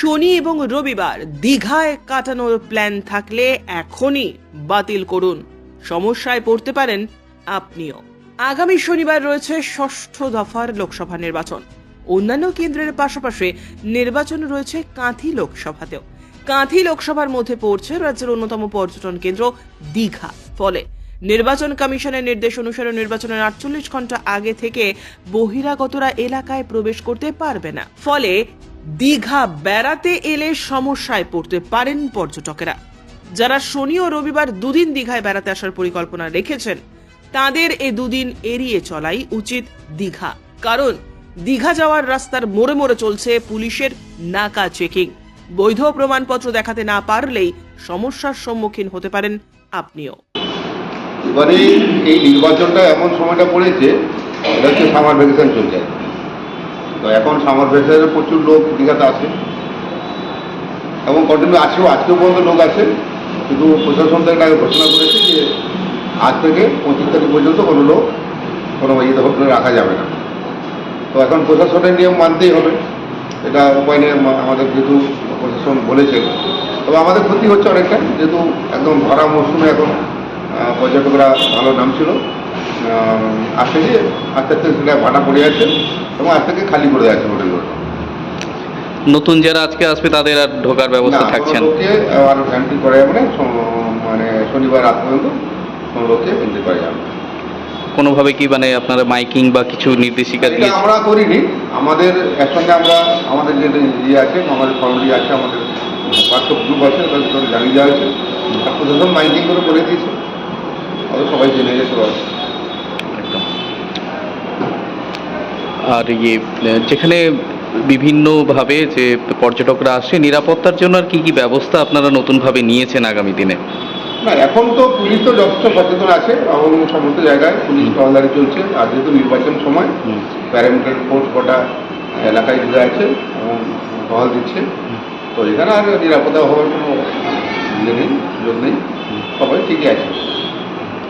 শনি এবং রবিবার দীঘায় কাটানোর প্ল্যান থাকলে এখনই বাতিল করুন। সমস্যায় পড়তে পারেন আপনিও। আগামী শনিবার রয়েছে ষষ্ঠ দফার লোকসভা নির্বাচন। অন্যান্য কেন্দ্রের পাশাপাশি নির্বাচন রয়েছে কাঁথি লোকসভাতেও। কাঁথি লোকসভার মধ্যে পড়ছে রাজ্যের অন্যতম পর্যটন কেন্দ্র দীঘা। ফলে নির্বাচন কমিশনের নির্দেশ অনুসারে নির্বাচনের আটচল্লিশ ঘণ্টা আগে থেকে বহিরাগতরা এলাকায় প্রবেশ করতে পারবে না। ফলে দীঘা বেড়াতে এলে সমস্যায় পড়তে পারেন পর্যটকেরা। যারা শনি ও রবিবার দুদিন দীঘায় বেড়াতে আসার পরিকল্পনা রেখেছেন, তাদের এ দুদিন এড়িয়ে চলাই উচিত দীঘা। কারণ দীঘা যাওয়ার রাস্তার মোড়ে মোড়ে চলছে পুলিশের নাকা চেকিং। বৈধ প্রমাণপত্র দেখাতে না পারলেই সমস্যার সম্মুখীন হতে পারেন আপনিও। এবারে এই নির্বাচনটা এমন সময়টা পড়েছে, এটা হচ্ছে সামার ভ্যাকেশন চলছে। তো এখন সামার ভ্যাকেশনে প্রচুর লোক দীঘাতে আসে। এবং কন্টিনিউ আছেও আজকেও পর্যন্ত লোক আছে কিন্তু প্রশাসন থেকে আগে ঘোষণা করেছে যে আজ থেকে পঁচিশ তারিখ পর্যন্ত কোনো লোক, কোনো ইয়েতে হোটেলে রাখা যাবে না। তো এখন প্রশাসনের নিয়ম মানতেই হবে। এটা উপায় নেই আমাদের যেহেতু প্রশাসন বলেছে। তবে আমাদের ক্ষতি হচ্ছে অনেকটা, যেহেতু একদম ভরা মৌসুমে এখন পর্যটকরা ভালো নাম ছিল আজ যে আস্তে আস্তে সেটা ভাটা পড়ে আছে এবং আজ থেকে খালি করে আছে হোটেলগুলো নতুন যারা আজকে আসবে তাদের আর ঢোকার ব্যবস্থা থাকছে না। আর এন্ট্রি করা যাবে না মানে শনিবার রাত পর্যন্ত কোনো লোককে এন্ট্রি করা যাবে কোনোভাবে কি মানে আপনারা মাইকিং বা কিছু নির্দেশিকা দিয়ে আমরা করিনি। আমাদের একসঙ্গে আমরা আমাদের যে ইয়ে আছে আমাদের ফর্মলি আছে আমাদের হোয়াটসঅ্যাপ গ্রুপ আছে তাদের জানিয়ে দেওয়া আছে প্রশাসন মাইকিং করে করে দিয়েছে। সবাই জেনে গেছে বাস আর ইয়ে যেখানে বিভিন্নভাবে যে পর্যটকরা আসে নিরাপত্তার জন্য আর কি কি ব্যবস্থা আপনারা নতুনভাবে নিয়েছেন আগামী দিনে? না এখন তো পুলিশ তো যথেষ্ট সচেতন আছে এবং সমস্ত জায়গায় পুলিশ টহলদারি চলছে। আর যেহেতু নির্বাচন সময় প্যারামিটার ফোর্স কটা এলাকায় ঘুরে আছে এবং টহল দিচ্ছে। তো এখানে আর নিরাপত্তা হওয়ার কোনো ইয়ে নেই সুযোগ নেই। সবাই ঠিকই আছে।